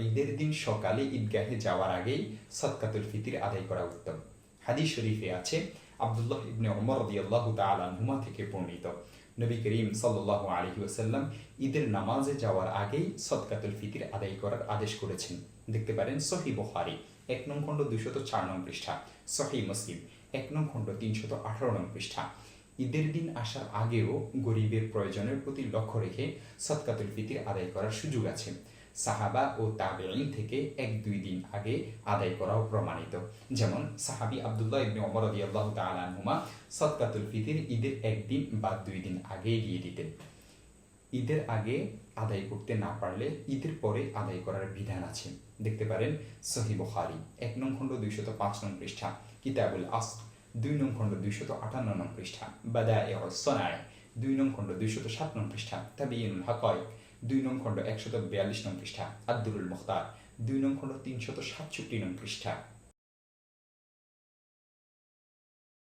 ঈদের দিন সকালে ঈদগাহে যাওয়ার আগেই সৎকাতুল ফিতির আদায় করা উত্তম। হাদিস শরীফে আছে, আবদুল্লাহ ইবনে ওমর রাদিয়াল্লাহু তাআলা আনহুমা থেকে বর্ণিত। নবী করিম সাল্লাল্লাহু আলাইহি ওয়াসাল্লাম ঈদের নামাজে যাওয়ার আগেই সদকাতুল ফিতির আদায় করার আদেশ করেছেন। দেখতে পারেন সহি বুখারী, এক নং খণ্ড দুইশত চার নং পৃষ্ঠা। সহি মুসলিম, এক নং খণ্ড তিনশত আঠারো নং পৃষ্ঠা। ঈদের দিন আসার আগেও গরিবের প্রয়োজনের প্রতি লক্ষ্য রেখে সদকাতুল ফিতির আদায় করার সুযোগ আছে। সাহাবা ও তাবেঈন থেকে এক দুই দিন আগে আদায় করাও প্রমাণিত। যেমন সাহাবি আবদুল্লাহ ইবনে ওমর রাদিয়াল্লাহু তাআলা আনহুমা সদকাতুল ফিতির ঈদের একদিন বা দুই দিন আগে দিয়ে দিতেন। ঈদের আগে আদায় করতে না পারলে ঈদের পরে আদায় করার বিধান আছে। দেখতে পারেন সহি বুখারী, এক নং খণ্ড দুইশত পাঁচ নং পৃষ্ঠা, কিতাবুল আস, দুই নং খণ্ড দুইশত আটান্ন নং পৃষ্ঠা বাদা এ দুই নং খণ্ড দুইশত সাত নং পৃষ্ঠা তাবিউল হাকাইক দুই নং খণ্ড একশত বিয়াল্লিশ নং পৃষ্ঠা আব্দুল মুখতার। দুই নং খণ্ড তিনশত সাতষট্টি নং পৃষ্ঠা।